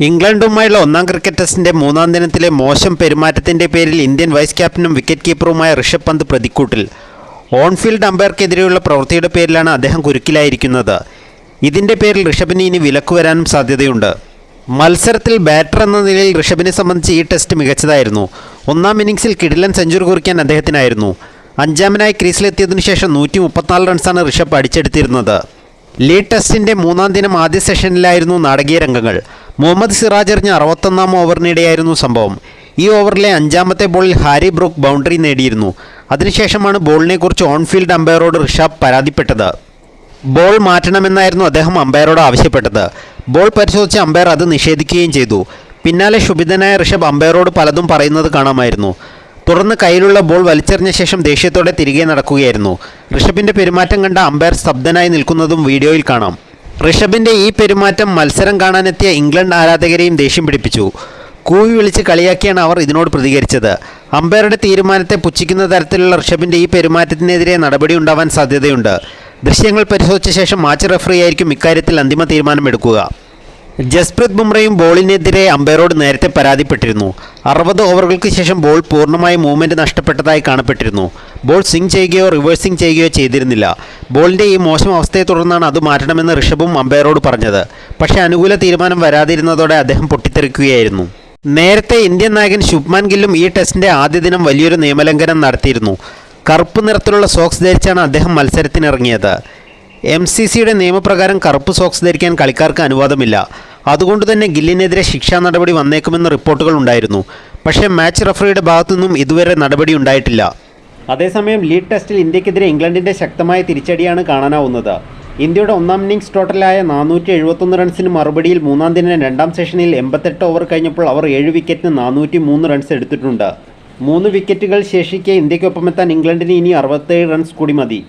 ഇംഗ്ലണ്ടുമായുള്ള ഒന്നാം ക്രിക്കറ്റ് ടെസ്റ്റിന്റെ മൂന്നാം ദിനത്തിലെ മോശം പെരുമാറ്റത്തിന്റെ പേരിൽ ഇന്ത്യൻ വൈസ് ക്യാപ്റ്റനും വിക്കറ്റ് കീപ്പറുമായ ഋഷഭ് പന്ത് പ്രതിക്കൂട്ടിൽ. ഓൺഫീൽഡ് അമ്പയർക്കെതിരെയുള്ള പ്രവൃത്തിയുടെ പേരിലാണ് അദ്ദേഹം കുരുക്കിലായിരിക്കുന്നത്. ഇതിന്റെ പേരിൽ ഋഷഭിന് ഇനി വിലക്ക് വരാനും സാധ്യതയുണ്ട്. മത്സരത്തിൽ ബാറ്റർ എന്ന നിലയിൽ ഋഷഭിനെ സംബന്ധിച്ച് ഈ ടെസ്റ്റ് മികച്ചതായിരുന്നു. ഒന്നാം ഇന്നിംഗ്സിൽ കിടിലൻ സെഞ്ചുറി കുറിക്കാൻ അദ്ദേഹത്തിനായിരുന്നു. അഞ്ചാമനായി ക്രീസിലെത്തിയതിനു ശേഷം നൂറ്റി മുപ്പത്തിനാല് റൺസാണ് ഋഷഭ് അടിച്ചെടുത്തിരുന്നത്. ലീഡ് ടെസ്റ്റിന്റെ മൂന്നാം ദിനം ആദ്യ സെഷനിലായിരുന്നു നാടകീയ രംഗങ്ങൾ. മുഹമ്മദ് സിറാജ് എറിഞ്ഞ അറുപത്തൊന്നാം ഓവറിനിടെയായിരുന്നു സംഭവം. ഈ ഓവറിലെ അഞ്ചാമത്തെ ബോളിൽ ഹാരി ബ്രൂക്ക് ബൗണ്ടറി നേടിയിരുന്നു. അതിനുശേഷമാണ് ബോളിനെക്കുറിച്ച് ഓൺഫീൽഡ് അമ്പയറോട് ഋഷഭ് പരാതിപ്പെട്ടത്. ബോൾ മാറ്റണമെന്നായിരുന്നു അദ്ദേഹം അമ്പയറോട് ആവശ്യപ്പെട്ടത്. ബോൾ പരിശോധിച്ച് അമ്പയർ അത് നിഷേധിക്കുകയും ചെയ്തു. പിന്നാലെ ശുഭിതനായ ഋഷഭ് അമ്പയറോട് പലതും പറയുന്നത് കാണാമായിരുന്നു. തുടർന്ന് കയ്യിലുള്ള ബോൾ വലിച്ചെറിഞ്ഞ ശേഷം ദേഷ്യത്തോടെ തിരികെ നടക്കുകയായിരുന്നു. ഋഷഭിന്റെ പെരുമാറ്റം കണ്ട അമ്പയർ സ്തബ്ധനായി നിൽക്കുന്നതും വീഡിയോയിൽ കാണാം. ഋഷഭിന്റെ ഈ പെരുമാറ്റം മത്സരം കാണാനെത്തിയ ഇംഗ്ലണ്ട് ആരാധകരെയും ദേഷ്യം പിടിപ്പിച്ചു. കൂവി വിളിച്ച് കളിയാക്കിയാണ് അവർ ഇതിനോട് പ്രതികരിച്ചത്. അമ്പയറുടെ തീരുമാനത്തെ പുച്ഛിക്കുന്ന തരത്തിലുള്ള ഋഷഭിന്റെ ഈ പെരുമാറ്റത്തിനെതിരെ നടപടി ഉണ്ടാവാൻ സാധ്യതയുണ്ട്. ദൃശ്യങ്ങൾ പരിശോധിച്ച ശേഷം മാച്ച് റഫറി ആയിരിക്കും ഇക്കാര്യത്തിൽ അന്തിമ തീരുമാനമെടുക്കുക ജസ്പ്രീത് ബുംറയും ബോളിനെതിരെ അമ്പയറോട് നേരത്തെ പരാതിപ്പെട്ടിരുന്നു. അറുപത് ഓവറുകൾക്ക് ശേഷം ബോൾ പൂർണമായി മൂവ്മെന്റ് നഷ്ടപ്പെട്ടതായി കാണപ്പെട്ടിരുന്നു. ബോൾ സ്വിംഗ് ചെയ്യുകയോ റിവേഴ്സിംഗ് ചെയ്യുകയോ ചെയ്തിരുന്നില്ല. ബോളിന്റെ ഈ മോശം അവസ്ഥയെ തുടർന്നാണ് അത് മാറ്റണമെന്ന് ഋഷഭും അമ്പയറോട് പറഞ്ഞത്. പക്ഷേ അനുകൂല തീരുമാനം വരാതിരുന്നതോടെ അദ്ദേഹം പൊട്ടിത്തെറിക്കുകയായിരുന്നു. നേരത്തെ ഇന്ത്യൻ നായകൻ ശുഭ്മാൻ ഗില്ലും ഈ ടെസ്റ്റിന്റെ ആദ്യ ദിനം വലിയൊരു നിയമലംഘനം നടത്തിയിരുന്നു. കറുപ്പ് നിറത്തിലുള്ള സോക്സ് ധരിച്ചാണ് അദ്ദേഹം മത്സരത്തിനിറങ്ങിയത്. എം സി സിയുടെ നിയമപ്രകാരം കറുപ്പ് സോക്സ് ധരിക്കാൻ കളിക്കാർക്ക് അനുവാദമില്ല. അതുകൊണ്ട് തന്നെ ഗില്ലിനെതിരെ ശിക്ഷാ നടപടി വന്നേക്കുമെന്ന് റിപ്പോർട്ടുകൾ ഉണ്ടായിരുന്നു. പക്ഷേ മാച്ച് റഫറിയുടെ ഭാഗത്തുനിന്നും ഇതുവരെ നടപടി ഉണ്ടായിട്ടില്ല. അതേസമയം ലീഡ് ടെസ്റ്റിൽ ഇന്ത്യക്കെതിരെ ഇംഗ്ലണ്ടിന്റെ ശക്തമായ തിരിച്ചടിയാണ് കാണാനാവുന്നത്. ഇന്ത്യയുടെ ഒന്നാം ഇന്നിംഗ്സ് ടോട്ടലായ നാനൂറ്റി എഴുപത്തൊന്ന് റൺസിന് മറുപടിയിൽ മൂന്നാം ദിനം രണ്ടാം സെഷനിൽ എൺപത്തെട്ട് ഓവർ കഴിഞ്ഞപ്പോൾ അവർ ഏഴ് വിക്കറ്റിന് നാനൂറ്റി മൂന്ന് റൺസ് എടുത്തിട്ടുണ്ട്. മൂന്ന് വിക്കറ്റുകൾ ശേഷിക്കെ ഇന്ത്യക്കൊപ്പമെത്താൻ ഇംഗ്ലണ്ടിന് ഇനി അറുപത്തേഴ് റൺസ് കൂടി മതി.